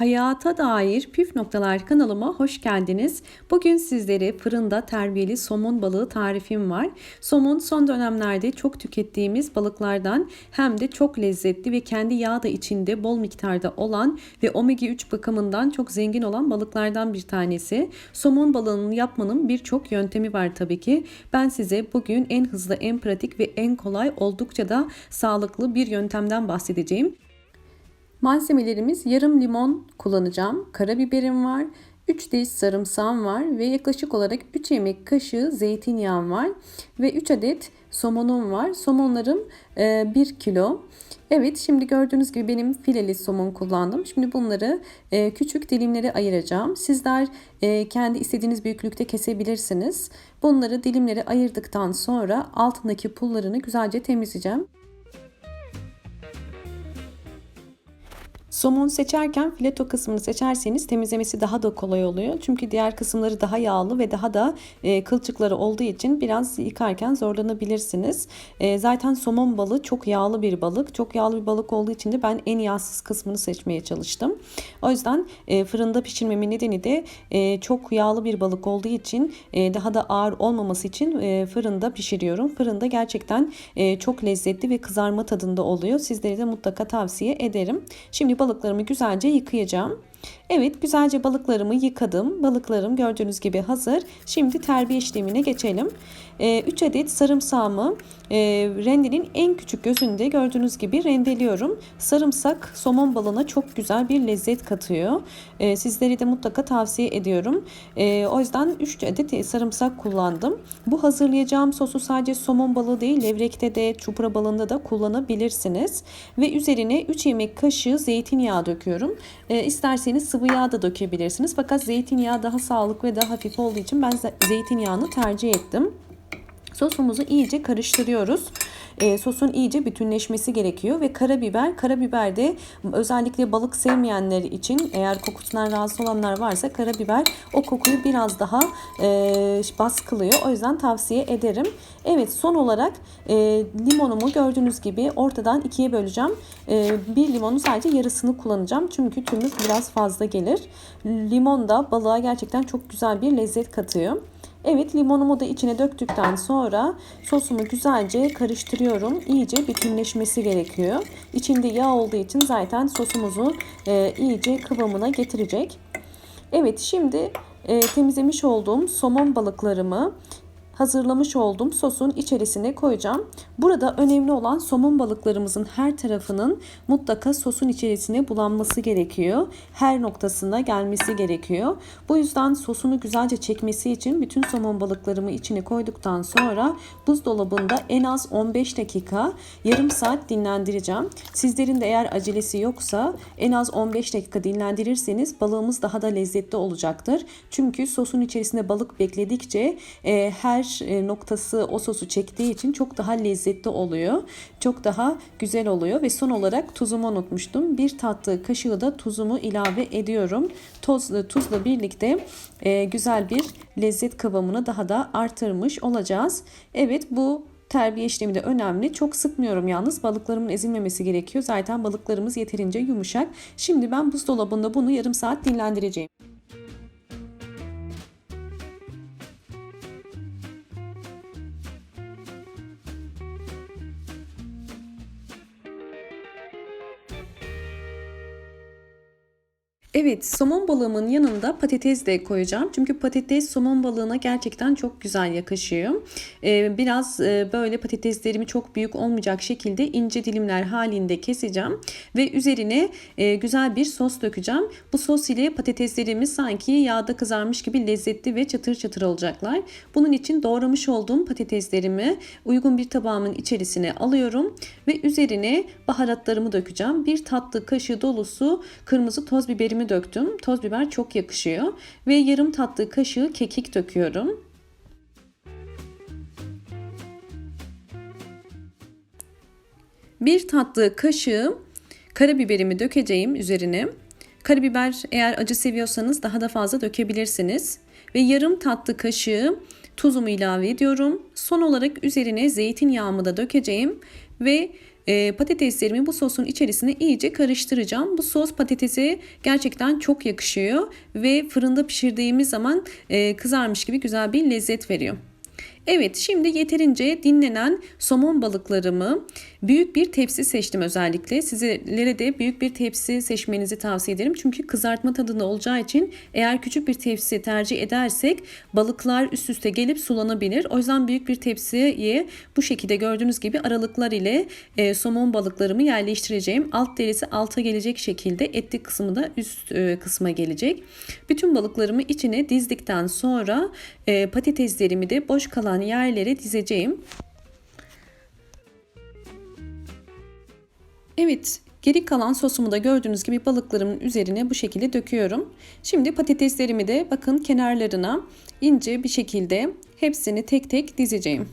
Hayata dair püf noktalar kanalıma hoş geldiniz. Bugün sizlere fırında terbiyeli somon balığı tarifim var. Somon son dönemlerde çok tükettiğimiz balıklardan hem de çok lezzetli ve kendi yağ da içinde bol miktarda olan ve omega 3 bakımından çok zengin olan balıklardan bir tanesi. Somon balığının yapmanın birçok yöntemi var tabii ki. Ben size bugün en hızlı, en pratik ve en kolay oldukça da sağlıklı bir yöntemden bahsedeceğim. Malzemelerimiz yarım limon kullanacağım. Karabiberim var. 3 diş sarımsağım var ve yaklaşık olarak 3 yemek kaşığı zeytinyağım var ve 3 adet somonum var. Somonlarım 1 kilo. Evet şimdi gördüğünüz gibi benim fileli somon kullandım. Şimdi bunları e, küçük dilimlere ayıracağım. Sizler e, kendi istediğiniz büyüklükte kesebilirsiniz. Bunları dilimlere ayırdıktan sonra altındaki pullarını güzelce temizleyeceğim. Somon seçerken fileto kısmını seçerseniz temizlemesi daha da kolay oluyor. Çünkü diğer kısımları daha yağlı ve daha da e, kılçıkları olduğu için biraz yıkarken zorlanabilirsiniz. E, zaten somon balığı çok yağlı bir balık. Çok yağlı bir balık olduğu için de ben en yağsız kısmını seçmeye çalıştım. O yüzden e, fırında pişirmemin nedeni de e, çok yağlı bir balık olduğu için e, daha da ağır olmaması için e, fırında pişiriyorum. Fırında gerçekten e, çok lezzetli ve kızarma tadında oluyor. Sizlere de mutlaka tavsiye ederim. Şimdi balıklarımı güzelce yıkayacağım. Evet güzelce balıklarımı yıkadım. Balıklarım gördüğünüz gibi hazır. Şimdi terbiye işlemine geçelim. 3 ee, adet sarımsağımı e, rendenin en küçük gözünde gördüğünüz gibi rendeliyorum. Sarımsak somon balığına çok güzel bir lezzet katıyor. E, sizleri de mutlaka tavsiye ediyorum. E, o yüzden 3 adet sarımsak kullandım. Bu hazırlayacağım sosu sadece somon balığı değil levrekte de çupra balığında da kullanabilirsiniz. Ve üzerine 3 yemek kaşığı zeytinyağı döküyorum. E, isterseniz sıvı yağ da dökebilirsiniz. Fakat zeytinyağı daha sağlıklı ve daha hafif olduğu için ben zeytinyağını tercih ettim. Sosumuzu iyice karıştırıyoruz. E, sosun iyice bütünleşmesi gerekiyor ve karabiber, karabiber de özellikle balık sevmeyenler için eğer kokusundan rahatsız olanlar varsa karabiber o kokuyu biraz daha e, baskılıyor. O yüzden tavsiye ederim. Evet son olarak e, limonumu gördüğünüz gibi ortadan ikiye böleceğim. E, bir limonun sadece yarısını kullanacağım. Çünkü tümü biraz fazla gelir. Limon da balığa gerçekten çok güzel bir lezzet katıyor. Evet limonumu da içine döktükten sonra sosumu güzelce karıştırıyorum. İyice bütünleşmesi gerekiyor. İçinde yağ olduğu için zaten sosumuzu e, iyice kıvamına getirecek. Evet şimdi e, temizlemiş olduğum somon balıklarımı hazırlamış olduğum sosun içerisine koyacağım. Burada önemli olan somon balıklarımızın her tarafının mutlaka sosun içerisine bulanması gerekiyor. Her noktasına gelmesi gerekiyor. Bu yüzden sosunu güzelce çekmesi için bütün somon balıklarımı içine koyduktan sonra buzdolabında en az 15 dakika yarım saat dinlendireceğim. Sizlerin de eğer acelesi yoksa en az 15 dakika dinlendirirseniz balığımız daha da lezzetli olacaktır. Çünkü sosun içerisinde balık bekledikçe e, her e, noktası o sosu çektiği için çok daha lezzetli oluyor. Çok daha güzel oluyor ve son olarak tuzumu unutmuştum. Bir tatlı kaşığı da tuzumu ilave ediyorum. Toz, tuzla birlikte e, güzel bir lezzet kıvamını daha da artırmış olacağız. Evet bu terbiye işlemi de önemli. Çok sıkmıyorum yalnız. Balıklarımın ezilmemesi gerekiyor. Zaten balıklarımız yeterince yumuşak. Şimdi ben buzdolabında bunu yarım saat dinlendireceğim. Evet somon balığımın yanında patates de koyacağım. Çünkü patates somon balığına gerçekten çok güzel yakışıyor. Ee, biraz e, böyle patateslerimi çok büyük olmayacak şekilde ince dilimler halinde keseceğim. Ve üzerine e, güzel bir sos dökeceğim. Bu sos ile patateslerimiz sanki yağda kızarmış gibi lezzetli ve çatır çatır olacaklar. Bunun için doğramış olduğum patateslerimi uygun bir tabağımın içerisine alıyorum. Ve üzerine baharatlarımı dökeceğim. Bir tatlı kaşığı dolusu kırmızı toz biberimi biberimi döktüm. Toz biber çok yakışıyor. Ve yarım tatlı kaşığı kekik döküyorum. Bir tatlı kaşığı karabiberimi dökeceğim üzerine. Karabiber eğer acı seviyorsanız daha da fazla dökebilirsiniz. Ve yarım tatlı kaşığı tuzumu ilave ediyorum. Son olarak üzerine zeytinyağımı da dökeceğim ve e, patateslerimi bu sosun içerisine iyice karıştıracağım. Bu sos patatese gerçekten çok yakışıyor ve fırında pişirdiğimiz zaman e, kızarmış gibi güzel bir lezzet veriyor. Evet şimdi yeterince dinlenen somon balıklarımı büyük bir tepsi seçtim özellikle. Sizlere de büyük bir tepsi seçmenizi tavsiye ederim. Çünkü kızartma tadında olacağı için eğer küçük bir tepsi tercih edersek balıklar üst üste gelip sulanabilir. O yüzden büyük bir tepsiye bu şekilde gördüğünüz gibi aralıklar ile e, somon balıklarımı yerleştireceğim. Alt derisi alta gelecek şekilde etli kısmı da üst e, kısma gelecek. Bütün balıklarımı içine dizdikten sonra e, patateslerimi de boş kalan yerlere dizeceğim. Evet, geri kalan sosumu da gördüğünüz gibi balıklarımın üzerine bu şekilde döküyorum. Şimdi patateslerimi de bakın kenarlarına ince bir şekilde hepsini tek tek dizeceğim.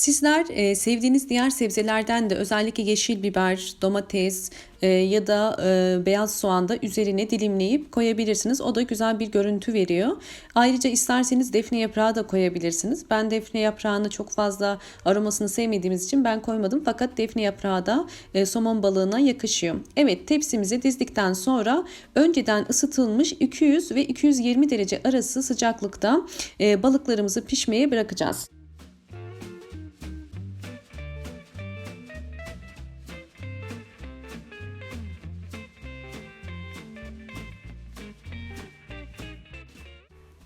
Sizler e, sevdiğiniz diğer sebzelerden de özellikle yeşil biber, domates e, ya da e, beyaz soğan da üzerine dilimleyip koyabilirsiniz. O da güzel bir görüntü veriyor. Ayrıca isterseniz defne yaprağı da koyabilirsiniz. Ben defne yaprağını çok fazla aromasını sevmediğimiz için ben koymadım. Fakat defne yaprağı da e, somon balığına yakışıyor. Evet tepsimizi dizdikten sonra önceden ısıtılmış 200 ve 220 derece arası sıcaklıkta e, balıklarımızı pişmeye bırakacağız.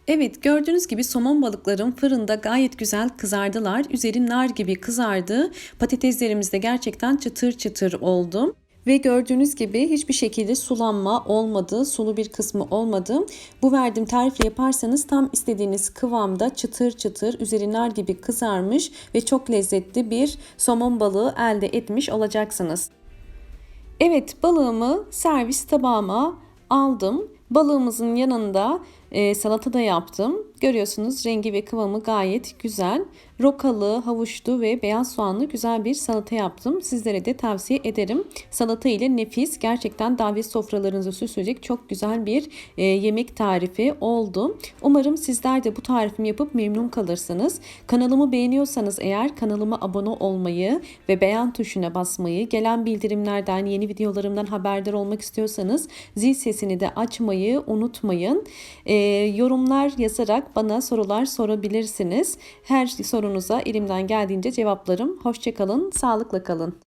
Evet gördüğünüz gibi somon balıklarım fırında gayet güzel kızardılar. Üzeri nar gibi kızardı. Patateslerimiz de gerçekten çıtır çıtır oldu. Ve gördüğünüz gibi hiçbir şekilde sulanma olmadı, sulu bir kısmı olmadı. Bu verdiğim tarifle yaparsanız tam istediğiniz kıvamda çıtır çıtır, üzeri nar gibi kızarmış ve çok lezzetli bir somon balığı elde etmiş olacaksınız. Evet balığımı servis tabağıma aldım. Balığımızın yanında e, salata da yaptım. Görüyorsunuz rengi ve kıvamı gayet güzel. Rokalı, havuçlu ve beyaz soğanlı güzel bir salata yaptım. Sizlere de tavsiye ederim. Salata ile nefis gerçekten davet sofralarınızı süsleyecek çok güzel bir e, yemek tarifi oldu. Umarım sizler de bu tarifimi yapıp memnun kalırsınız. Kanalımı beğeniyorsanız eğer kanalıma abone olmayı ve beğen tuşuna basmayı, gelen bildirimlerden, yeni videolarımdan haberdar olmak istiyorsanız zil sesini de açmayı unutmayın. E, yorumlar yazarak bana sorular sorabilirsiniz. Her sorunuza elimden geldiğince cevaplarım. Hoşçakalın, sağlıkla kalın.